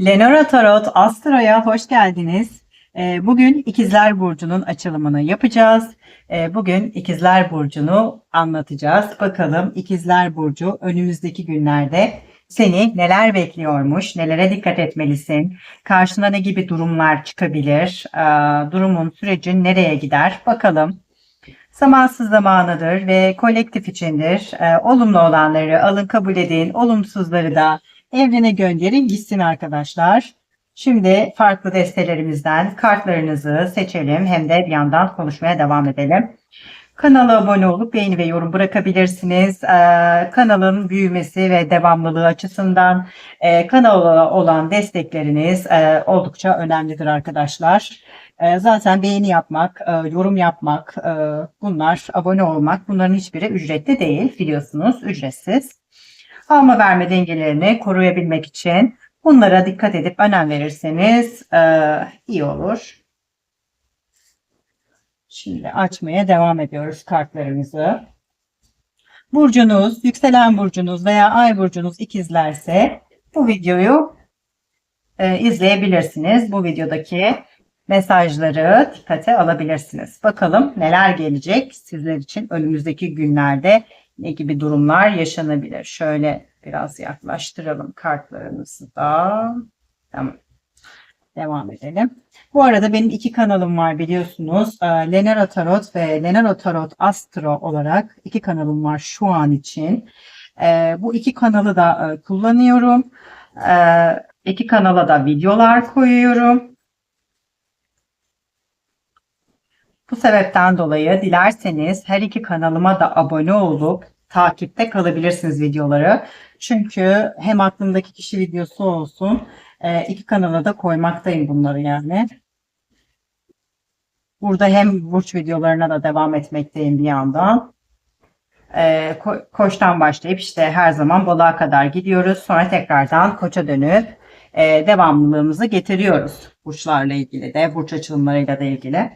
Lenora Tarot Astro'ya hoş geldiniz. Ee, Bugün İkizler Burcu'nun açılımını yapacağız. Ee, Bugün İkizler Burcu'nu anlatacağız. Bakalım İkizler Burcu önümüzdeki günlerde seni neler bekliyormuş, nelere dikkat etmelisin, karşına ne gibi durumlar çıkabilir, Ee, durumun, sürecin nereye gider bakalım. Zamansız zamanıdır ve kolektif içindir. Olumlu olanları alın kabul edin, olumsuzları da evrene gönderin gitsin arkadaşlar. Şimdi farklı destelerimizden kartlarınızı seçelim hem de bir yandan konuşmaya devam edelim. Kanala abone olup beğeni ve yorum bırakabilirsiniz. Ee, kanalın büyümesi ve devamlılığı açısından e, kanala olan destekleriniz e, oldukça önemlidir arkadaşlar. E, zaten beğeni yapmak, e, yorum yapmak, e, bunlar abone olmak bunların hiçbiri ücretli değil biliyorsunuz ücretsiz. Alma verme dengelerini koruyabilmek için bunlara dikkat edip önem verirseniz e, iyi olur. Şimdi açmaya devam ediyoruz kartlarımızı. Burcunuz, yükselen burcunuz veya ay burcunuz ikizlerse bu videoyu e, izleyebilirsiniz. Bu videodaki mesajları dikkate alabilirsiniz. Bakalım neler gelecek sizler için önümüzdeki günlerde ne gibi durumlar yaşanabilir. Şöyle biraz yaklaştıralım kartlarımızı da. Tamam. Devam edelim. Bu arada benim iki kanalım var biliyorsunuz. Ee, Lenera Tarot ve Lenera Tarot Astro olarak iki kanalım var şu an için. Ee, bu iki kanalı da e, kullanıyorum. Ee, iki kanala da videolar koyuyorum. Sebepten dolayı dilerseniz her iki kanalıma da abone olup takipte kalabilirsiniz videoları. Çünkü hem aklımdaki kişi videosu olsun e, iki kanala da koymaktayım bunları yani. Burada hem burç videolarına da devam etmekteyim bir yandan. E, ko- koçtan başlayıp işte her zaman balığa kadar gidiyoruz. Sonra tekrardan koça dönüp e, devamlılığımızı getiriyoruz. Burçlarla ilgili de, burç açılımlarıyla da ilgili.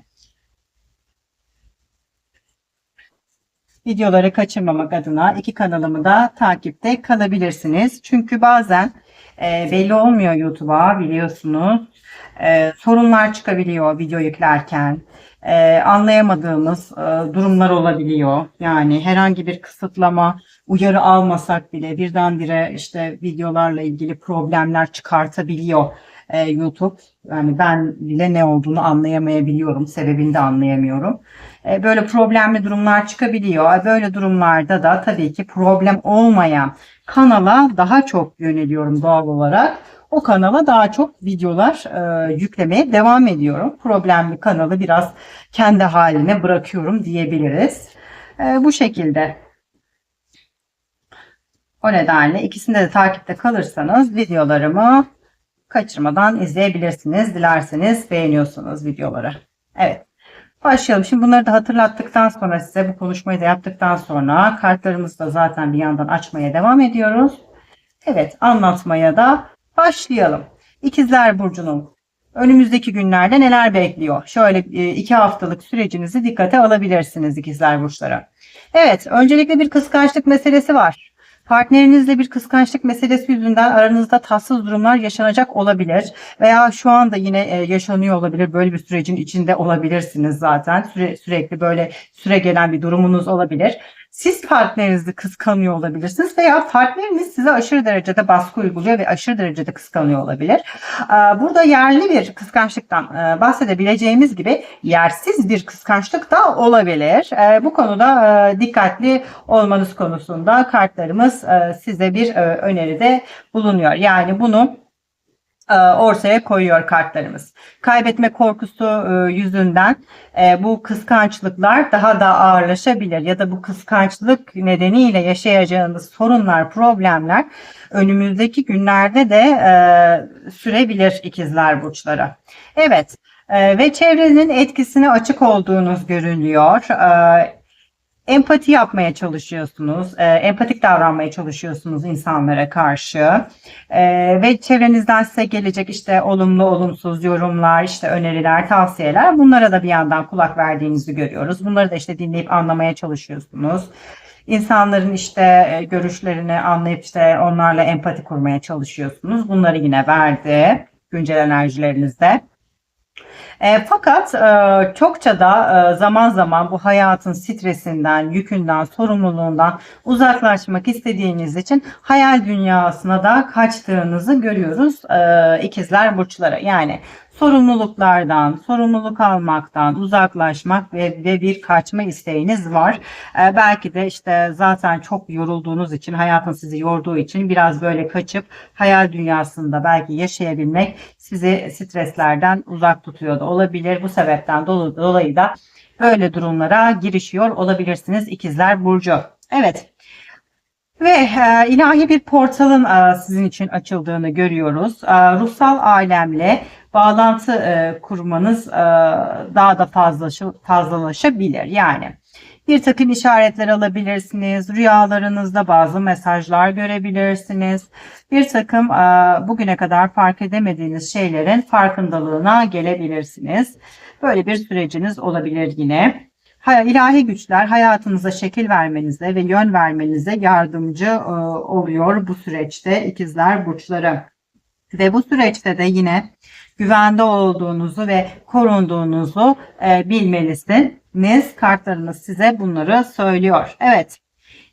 Videoları kaçırmamak adına iki kanalımı da takipte kalabilirsiniz. Çünkü bazen e, belli olmuyor YouTube'a biliyorsunuz. E, sorunlar çıkabiliyor video yüklerken. E, anlayamadığımız e, durumlar olabiliyor. Yani herhangi bir kısıtlama, uyarı almasak bile birdenbire işte videolarla ilgili problemler çıkartabiliyor e, YouTube. Yani ben bile ne olduğunu anlayamayabiliyorum. Sebebini de anlayamıyorum. E, böyle problemli durumlar çıkabiliyor. Böyle durumlarda da tabii ki problem olmayan kanala daha çok yöneliyorum doğal olarak. O kanala daha çok videolar e, yüklemeye devam ediyorum. Problemli kanalı biraz kendi haline bırakıyorum diyebiliriz. E, bu şekilde. O nedenle ikisinde de takipte kalırsanız videolarımı kaçırmadan izleyebilirsiniz. Dilerseniz beğeniyorsunuz videoları. Evet. Başlayalım. Şimdi bunları da hatırlattıktan sonra size bu konuşmayı da yaptıktan sonra kartlarımızı da zaten bir yandan açmaya devam ediyoruz. Evet anlatmaya da başlayalım. İkizler Burcu'nun önümüzdeki günlerde neler bekliyor? Şöyle e, iki haftalık sürecinizi dikkate alabilirsiniz ikizler burçlara. Evet öncelikle bir kıskançlık meselesi var. Partnerinizle bir kıskançlık meselesi yüzünden aranızda tatsız durumlar yaşanacak olabilir veya şu anda yine e, yaşanıyor olabilir. Böyle bir sürecin içinde olabilirsiniz zaten. Süre, sürekli böyle süre gelen bir durumunuz olabilir. Siz partnerinizi kıskanıyor olabilirsiniz veya partneriniz size aşırı derecede baskı uyguluyor ve aşırı derecede kıskanıyor olabilir. Burada yerli bir kıskançlıktan bahsedebileceğimiz gibi yersiz bir kıskançlık da olabilir. Bu konuda dikkatli olmanız konusunda kartlarımız size bir öneride bulunuyor. Yani bunu ortaya koyuyor kartlarımız. Kaybetme korkusu yüzünden bu kıskançlıklar daha da ağırlaşabilir ya da bu kıskançlık nedeniyle yaşayacağınız sorunlar, problemler önümüzdeki günlerde de sürebilir ikizler burçlara. Evet ve çevrenin etkisine açık olduğunuz görünüyor empati yapmaya çalışıyorsunuz, e, empatik davranmaya çalışıyorsunuz insanlara karşı e, ve çevrenizden size gelecek işte olumlu olumsuz yorumlar, işte öneriler, tavsiyeler bunlara da bir yandan kulak verdiğinizi görüyoruz. Bunları da işte dinleyip anlamaya çalışıyorsunuz. İnsanların işte e, görüşlerini anlayıp işte onlarla empati kurmaya çalışıyorsunuz. Bunları yine verdi güncel enerjilerinizde. E, fakat e, çokça da e, zaman zaman bu hayatın stresinden, yükünden, sorumluluğundan uzaklaşmak istediğiniz için hayal dünyasına da kaçtığınızı görüyoruz e, ikizler burçları. Yani sorumluluklardan, sorumluluk almaktan uzaklaşmak ve, ve bir kaçma isteğiniz var. Ee, belki de işte zaten çok yorulduğunuz için, hayatın sizi yorduğu için biraz böyle kaçıp hayal dünyasında belki yaşayabilmek sizi streslerden uzak tutuyor da olabilir. Bu sebepten dolayı da böyle durumlara girişiyor olabilirsiniz ikizler burcu. Evet. Ve e, ilahi bir portalın e, sizin için açıldığını görüyoruz. E, ruhsal alemle bağlantı e, kurmanız e, daha da fazlaşı, fazlalaşabilir. Yani bir takım işaretler alabilirsiniz. Rüyalarınızda bazı mesajlar görebilirsiniz. Bir takım e, bugüne kadar fark edemediğiniz şeylerin farkındalığına gelebilirsiniz. Böyle bir süreciniz olabilir yine. İlahi güçler hayatınıza şekil vermenize ve yön vermenize yardımcı e, oluyor bu süreçte ikizler burçları. Ve bu süreçte de yine güvende olduğunuzu ve korunduğunuzu e, bilmelisiniz. Kartlarınız size bunları söylüyor. Evet.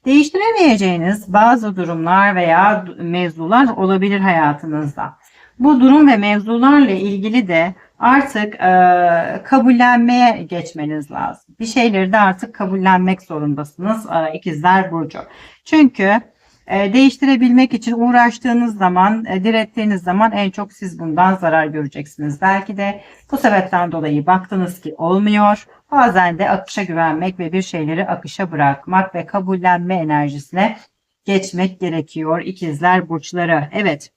Değiştiremeyeceğiniz bazı durumlar veya mevzular olabilir hayatınızda. Bu durum ve mevzularla ilgili de artık e, kabullenmeye geçmeniz lazım. Bir şeyleri de artık kabullenmek zorundasınız e, ikizler burcu. Çünkü e, değiştirebilmek için uğraştığınız zaman, e, direttiğiniz zaman en çok siz bundan zarar göreceksiniz. Belki de bu sebepten dolayı baktınız ki olmuyor. Bazen de akışa güvenmek ve bir şeyleri akışa bırakmak ve kabullenme enerjisine geçmek gerekiyor. İkizler burçları. Evet.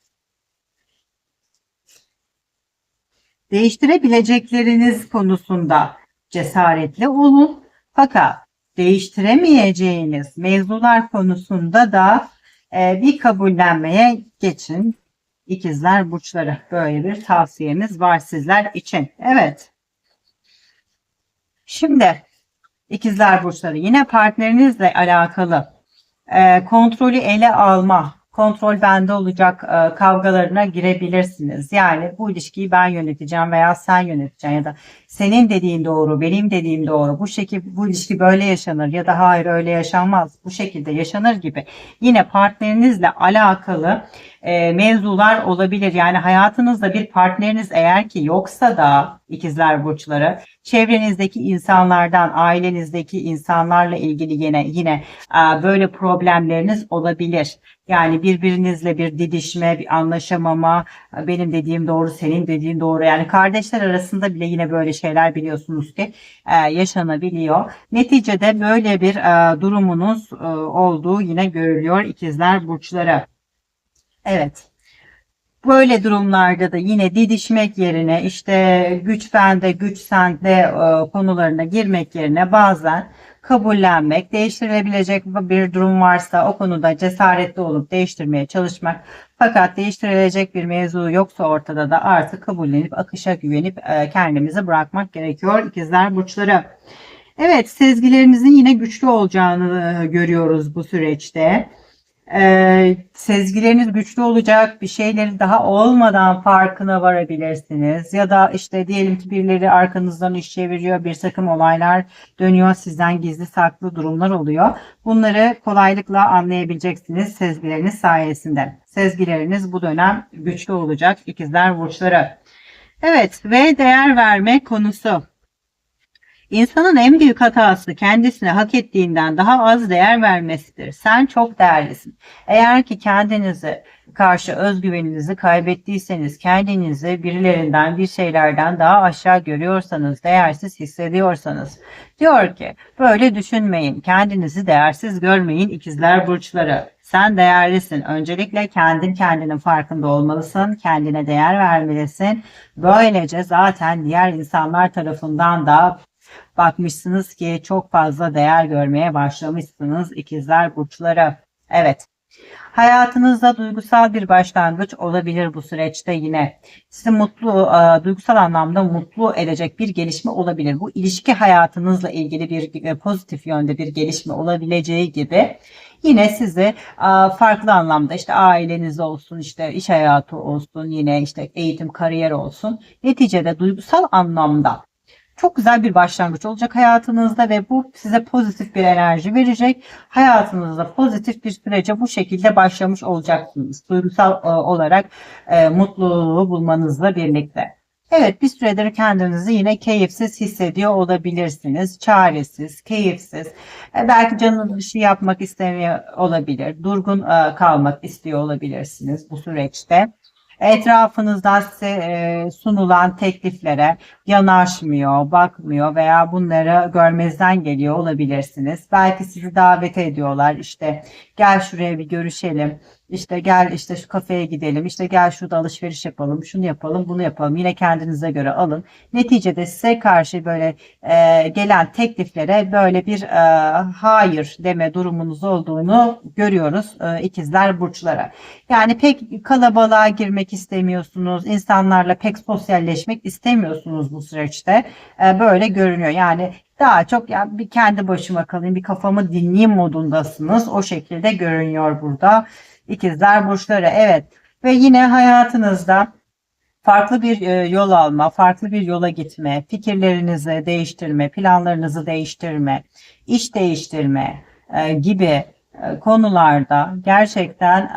Değiştirebilecekleriniz konusunda cesaretli olun. Fakat değiştiremeyeceğiniz mevzular konusunda da e, bir kabullenmeye geçin. İkizler burçları böyle bir tavsiyemiz var sizler için. Evet. Şimdi ikizler burçları yine partnerinizle alakalı e, kontrolü ele alma kontrol bende olacak e, kavgalarına girebilirsiniz. Yani bu ilişkiyi ben yöneteceğim veya sen yöneteceksin ya da senin dediğin doğru, benim dediğim doğru. Bu şekilde bu ilişki böyle yaşanır ya da hayır öyle yaşanmaz. Bu şekilde yaşanır gibi. Yine partnerinizle alakalı e, mevzular olabilir. Yani hayatınızda bir partneriniz eğer ki yoksa da ikizler burçları çevrenizdeki insanlardan, ailenizdeki insanlarla ilgili yine yine e, böyle problemleriniz olabilir. Yani birbirinizle bir didişme, bir anlaşamama, benim dediğim doğru, senin dediğin doğru. Yani kardeşler arasında bile yine böyle şeyler biliyorsunuz ki e, yaşanabiliyor. Neticede böyle bir e, durumunuz e, olduğu yine görülüyor ikizler burçları. Evet. Böyle durumlarda da yine didişmek yerine işte güç bende, güç sende e, konularına girmek yerine bazen kabullenmek, değiştirilebilecek bir durum varsa o konuda cesaretli olup değiştirmeye çalışmak. Fakat değiştirilecek bir mevzu yoksa ortada da artık kabullenip akışa güvenip e, kendimizi bırakmak gerekiyor ikizler burçları. Evet sezgilerinizin yine güçlü olacağını e, görüyoruz bu süreçte e, sezgileriniz güçlü olacak bir şeyleri daha olmadan farkına varabilirsiniz. Ya da işte diyelim ki birileri arkanızdan iş çeviriyor, bir takım olaylar dönüyor, sizden gizli saklı durumlar oluyor. Bunları kolaylıkla anlayabileceksiniz sezgileriniz sayesinde. Sezgileriniz bu dönem güçlü olacak ikizler burçları. Evet ve değer verme konusu. İnsanın en büyük hatası kendisine hak ettiğinden daha az değer vermesidir. Sen çok değerlisin. Eğer ki kendinizi karşı özgüveninizi kaybettiyseniz, kendinizi birilerinden, bir şeylerden daha aşağı görüyorsanız, değersiz hissediyorsanız, diyor ki böyle düşünmeyin, kendinizi değersiz görmeyin ikizler burçları. Sen değerlisin. Öncelikle kendin kendinin farkında olmalısın. Kendine değer vermelisin. Böylece zaten diğer insanlar tarafından da Bakmışsınız ki çok fazla değer görmeye başlamışsınız ikizler burçları. Evet. Hayatınızda duygusal bir başlangıç olabilir bu süreçte yine. Sizi mutlu, e, duygusal anlamda mutlu edecek bir gelişme olabilir. Bu ilişki hayatınızla ilgili bir e, pozitif yönde bir gelişme olabileceği gibi yine sizi e, farklı anlamda işte aileniz olsun, işte iş hayatı olsun, yine işte eğitim, kariyer olsun. Neticede duygusal anlamda çok güzel bir başlangıç olacak hayatınızda ve bu size pozitif bir enerji verecek. Hayatınızda pozitif bir sürece bu şekilde başlamış olacaksınız. Duygusal e, olarak e, mutluluğu bulmanızla birlikte. Evet bir süredir kendinizi yine keyifsiz hissediyor olabilirsiniz. Çaresiz, keyifsiz. E, belki canınız bir şey yapmak istemiyor olabilir. Durgun e, kalmak istiyor olabilirsiniz bu süreçte etrafınızda size e, sunulan tekliflere yanaşmıyor, bakmıyor veya bunları görmezden geliyor olabilirsiniz. Belki sizi davet ediyorlar işte gel şuraya bir görüşelim işte gel işte şu kafeye gidelim, işte gel şurada alışveriş yapalım, şunu yapalım, bunu yapalım. Yine kendinize göre alın. Neticede size karşı böyle e, gelen tekliflere böyle bir e, hayır deme durumunuz olduğunu görüyoruz e, ikizler burçlara. Yani pek kalabalığa girmek istemiyorsunuz, insanlarla pek sosyalleşmek istemiyorsunuz bu süreçte. E, böyle görünüyor. Yani daha çok ya bir kendi başıma kalayım, bir kafamı dinleyeyim modundasınız. O şekilde görünüyor burada. İkizler burçları evet. Ve yine hayatınızda farklı bir e, yol alma, farklı bir yola gitme, fikirlerinizi değiştirme, planlarınızı değiştirme, iş değiştirme e, gibi e, konularda gerçekten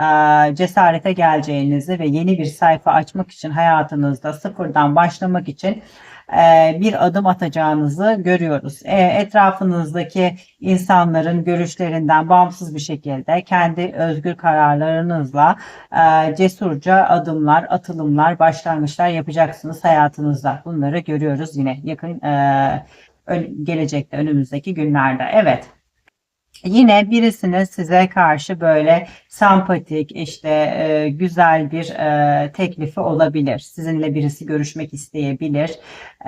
cesarete geleceğinizi ve yeni bir sayfa açmak için hayatınızda sıfırdan başlamak için e, bir adım atacağınızı görüyoruz. E, etrafınızdaki insanların görüşlerinden bağımsız bir şekilde kendi özgür kararlarınızla e, cesurca adımlar, atılımlar, başlangıçlar yapacaksınız hayatınızda. Bunları görüyoruz yine yakın gelecekte önümüzdeki günlerde. Evet. Yine birisinin size karşı böyle sempatik, işte e, güzel bir e, teklifi olabilir. Sizinle birisi görüşmek isteyebilir.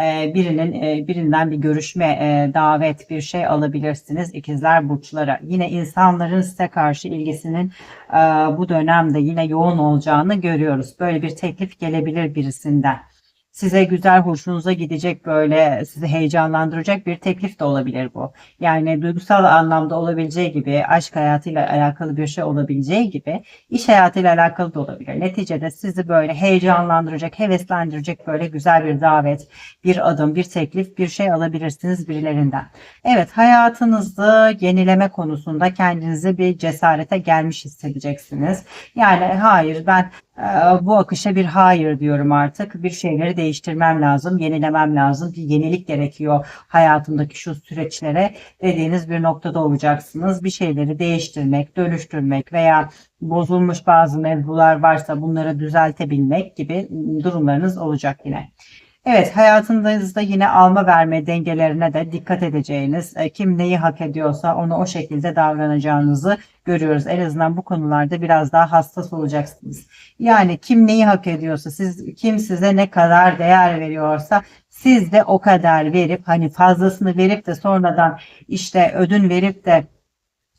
E, birinin e, birinden bir görüşme, e, davet, bir şey alabilirsiniz ikizler burçlara. Yine insanların size karşı ilgisinin e, bu dönemde yine yoğun olacağını görüyoruz. Böyle bir teklif gelebilir birisinden size güzel hoşunuza gidecek böyle sizi heyecanlandıracak bir teklif de olabilir bu. Yani duygusal anlamda olabileceği gibi aşk hayatıyla alakalı bir şey olabileceği gibi iş hayatıyla alakalı da olabilir. Neticede sizi böyle heyecanlandıracak, heveslendirecek böyle güzel bir davet, bir adım, bir teklif, bir şey alabilirsiniz birilerinden. Evet hayatınızı yenileme konusunda kendinizi bir cesarete gelmiş hissedeceksiniz. Yani hayır ben bu akışa bir hayır diyorum artık. Bir şeyleri değiştirmem lazım, yenilemem lazım. Bir yenilik gerekiyor hayatımdaki şu süreçlere dediğiniz bir noktada olacaksınız. Bir şeyleri değiştirmek, dönüştürmek veya bozulmuş bazı mevzular varsa bunları düzeltebilmek gibi durumlarınız olacak yine. Evet hayatınızda yine alma verme dengelerine de dikkat edeceğiniz, e, kim neyi hak ediyorsa onu o şekilde davranacağınızı görüyoruz. En azından bu konularda biraz daha hassas olacaksınız. Yani kim neyi hak ediyorsa, siz kim size ne kadar değer veriyorsa siz de o kadar verip hani fazlasını verip de sonradan işte ödün verip de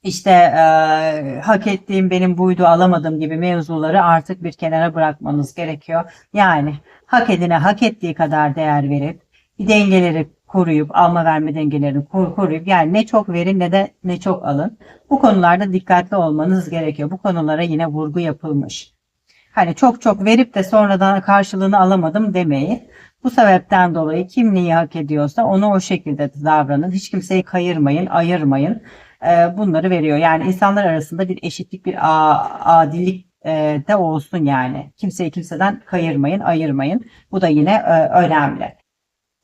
işte e, hak ettiğim benim buydu alamadım gibi mevzuları artık bir kenara bırakmanız gerekiyor. Yani hak edine hak ettiği kadar değer verip bir dengeleri koruyup alma verme dengelerini koruyup yani ne çok verin ne de ne çok alın. Bu konularda dikkatli olmanız gerekiyor. Bu konulara yine vurgu yapılmış. Hani çok çok verip de sonradan karşılığını alamadım demeyin. Bu sebepten dolayı kim neyi hak ediyorsa onu o şekilde davranın. Hiç kimseyi kayırmayın, ayırmayın. Ee, bunları veriyor. Yani insanlar arasında bir eşitlik, bir adillik e, de olsun yani. Kimseyi kimseden kayırmayın, ayırmayın. Bu da yine e, önemli.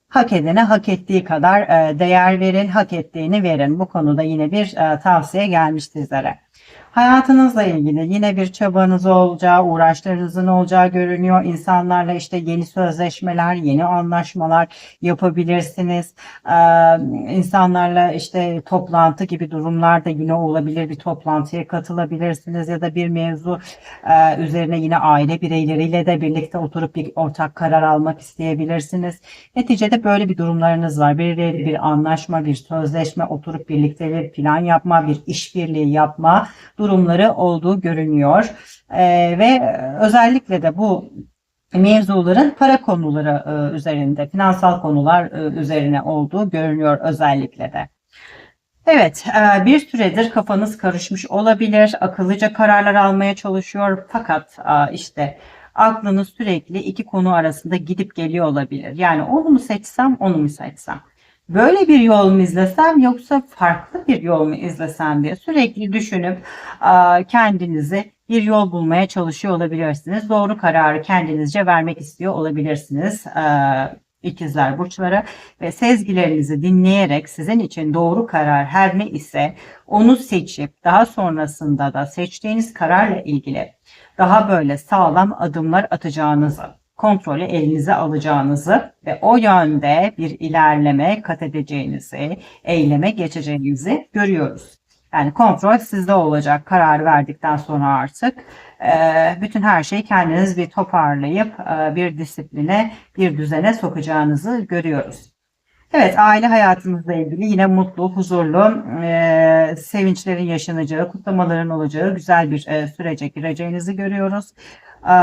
Hak edene hak ettiği kadar e, değer verin, hak ettiğini verin. Bu konuda yine bir tavsiye gelmiş sizlere. Hayatınızla ilgili yine bir çabanız olacağı, uğraşlarınızın olacağı görünüyor. İnsanlarla işte yeni sözleşmeler, yeni anlaşmalar yapabilirsiniz. Ee, insanlarla işte toplantı gibi durumlar da yine olabilir. Bir toplantıya katılabilirsiniz ya da bir mevzu e, üzerine yine aile bireyleriyle de birlikte oturup bir ortak karar almak isteyebilirsiniz. Neticede böyle bir durumlarınız var. Bir, bir anlaşma, bir sözleşme, oturup birlikte bir plan yapma, bir işbirliği yapma durumları olduğu görünüyor. Ee, ve özellikle de bu mevzuların para konuları e, üzerinde, finansal konular e, üzerine olduğu görünüyor özellikle de. Evet, e, bir süredir kafanız karışmış olabilir, akıllıca kararlar almaya çalışıyor fakat e, işte aklınız sürekli iki konu arasında gidip geliyor olabilir. Yani onu mu seçsem, onu mu seçsem? Böyle bir yol mu izlesem yoksa farklı bir yol mu izlesem diye sürekli düşünüp kendinizi bir yol bulmaya çalışıyor olabilirsiniz. Doğru kararı kendinizce vermek istiyor olabilirsiniz. İkizler burçları ve sezgilerinizi dinleyerek sizin için doğru karar her ne ise onu seçip daha sonrasında da seçtiğiniz kararla ilgili daha böyle sağlam adımlar atacağınızı, kontrolü elinize alacağınızı ve o yönde bir ilerleme kat edeceğinizi, eyleme geçeceğinizi görüyoruz. Yani kontrol sizde olacak karar verdikten sonra artık bütün her şeyi kendiniz bir toparlayıp bir disipline, bir düzene sokacağınızı görüyoruz. Evet, aile hayatınızla ilgili yine mutlu, huzurlu, e, sevinçlerin yaşanacağı, kutlamaların olacağı güzel bir e, sürece gireceğinizi görüyoruz. E,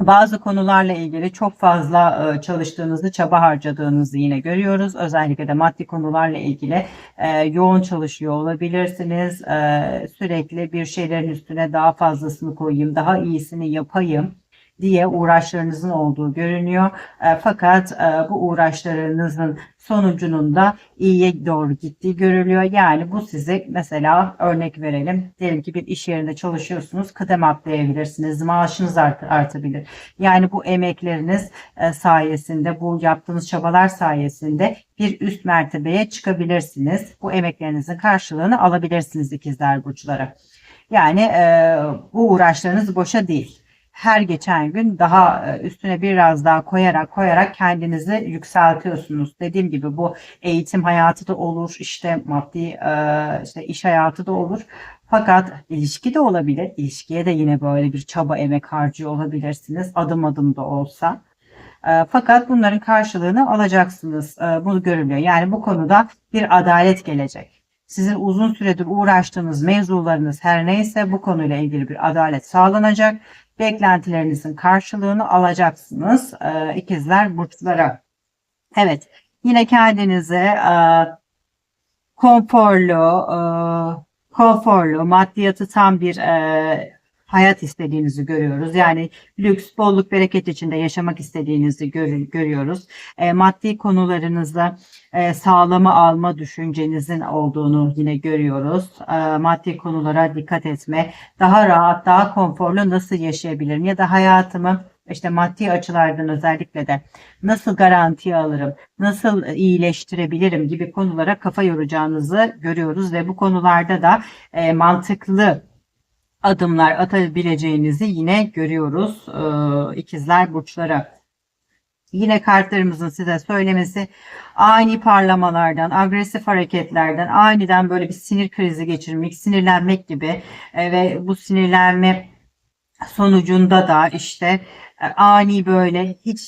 bazı konularla ilgili çok fazla e, çalıştığınızı, çaba harcadığınızı yine görüyoruz. Özellikle de maddi konularla ilgili e, yoğun çalışıyor olabilirsiniz. E, sürekli bir şeylerin üstüne daha fazlasını koyayım, daha iyisini yapayım diye uğraşlarınızın olduğu görünüyor. E, fakat e, bu uğraşlarınızın sonucunun da iyiye doğru gittiği görülüyor. Yani bu size mesela örnek verelim. Diyelim ki bir iş yerinde çalışıyorsunuz. Kıdem atlayabilirsiniz. Maaşınız art artabilir. Yani bu emekleriniz e, sayesinde, bu yaptığınız çabalar sayesinde bir üst mertebeye çıkabilirsiniz. Bu emeklerinizin karşılığını alabilirsiniz ikizler burçları. Yani e, bu uğraşlarınız boşa değil her geçen gün daha e, üstüne biraz daha koyarak koyarak kendinizi yükseltiyorsunuz. Dediğim gibi bu eğitim hayatı da olur, işte maddi e, işte iş hayatı da olur. Fakat ilişki de olabilir. İlişkiye de yine böyle bir çaba emek harcıyor olabilirsiniz. Adım adım da olsa. E, fakat bunların karşılığını alacaksınız. Bunu görülüyor. Yani bu konuda bir adalet gelecek. Sizin uzun süredir uğraştığınız mevzularınız her neyse bu konuyla ilgili bir adalet sağlanacak beklentilerinizin karşılığını alacaksınız e, ikizler burçlara. Evet yine kendinize e, konforlu, e, konforlu, maddiyatı tam bir e, hayat istediğinizi görüyoruz. Yani lüks, bolluk, bereket içinde yaşamak istediğinizi gör, görüyoruz. E, maddi konularınızda e, sağlama alma düşüncenizin olduğunu yine görüyoruz. E, maddi konulara dikkat etme, daha rahat, daha konforlu nasıl yaşayabilirim ya da hayatımı işte maddi açılardan özellikle de nasıl garantiye alırım, nasıl iyileştirebilirim gibi konulara kafa yoracağınızı görüyoruz ve bu konularda da e, mantıklı adımlar atabileceğinizi yine görüyoruz e, ikizler burçlara. Yine kartlarımızın size söylemesi ani parlamalardan, agresif hareketlerden, aniden böyle bir sinir krizi geçirmek, sinirlenmek gibi e, ve bu sinirlenme sonucunda da işte e, ani böyle hiç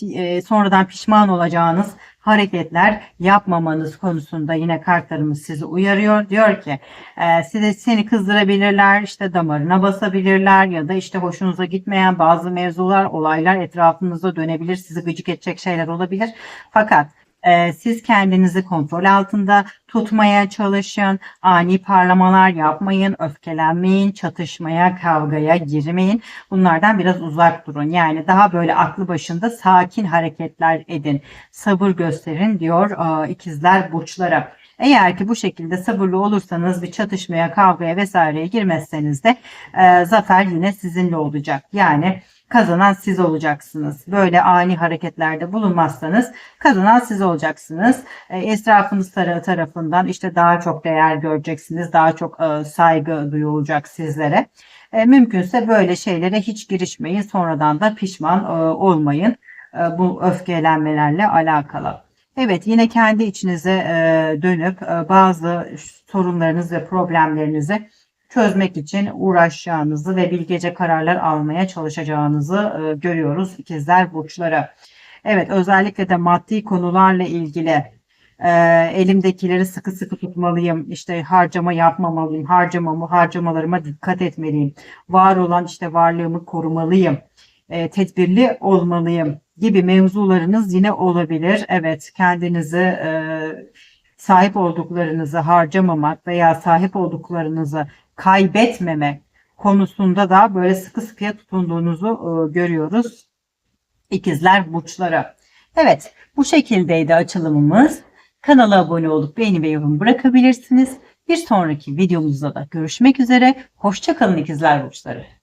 sonradan pişman olacağınız hareketler yapmamanız konusunda yine kartlarımız sizi uyarıyor. Diyor ki e, size seni kızdırabilirler, işte damarına basabilirler ya da işte hoşunuza gitmeyen bazı mevzular, olaylar etrafınızda dönebilir. Sizi gıcık edecek şeyler olabilir. Fakat e, siz kendinizi kontrol altında tutmaya çalışın. Ani parlamalar yapmayın, öfkelenmeyin, çatışmaya, kavgaya girmeyin. Bunlardan biraz uzak durun. Yani daha böyle aklı başında sakin hareketler edin. Sabır gösterin diyor e, ikizler burçlara. Eğer ki bu şekilde sabırlı olursanız bir çatışmaya, kavgaya vesaireye girmezseniz de e, zafer yine sizinle olacak. Yani kazanan siz olacaksınız. Böyle ani hareketlerde bulunmazsanız kazanan siz olacaksınız. E, etrafınız tarafından işte daha çok değer göreceksiniz. Daha çok e, saygı duyulacak sizlere. E, mümkünse böyle şeylere hiç girişmeyin. Sonradan da pişman olmayın. Bu öfkelenmelerle alakalı. Evet yine kendi içinize dönüp bazı sorunlarınız ve problemlerinizi çözmek için uğraşacağınızı ve bilgece kararlar almaya çalışacağınızı e, görüyoruz ikizler burçları. Evet özellikle de maddi konularla ilgili e, elimdekileri sıkı sıkı tutmalıyım, işte harcama yapmamalıyım, harcamamı, harcamalarıma dikkat etmeliyim, var olan işte varlığımı korumalıyım, e, tedbirli olmalıyım gibi mevzularınız yine olabilir. Evet, kendinizi e, sahip olduklarınızı harcamamak veya sahip olduklarınızı kaybetmeme konusunda da böyle sıkı sıkıya tutunduğunuzu e, görüyoruz. İkizler burçları. Evet, bu şekildeydi açılımımız. Kanala abone olup beğeni ve yorum bırakabilirsiniz. Bir sonraki videomuzda da görüşmek üzere. Hoşçakalın ikizler burçları.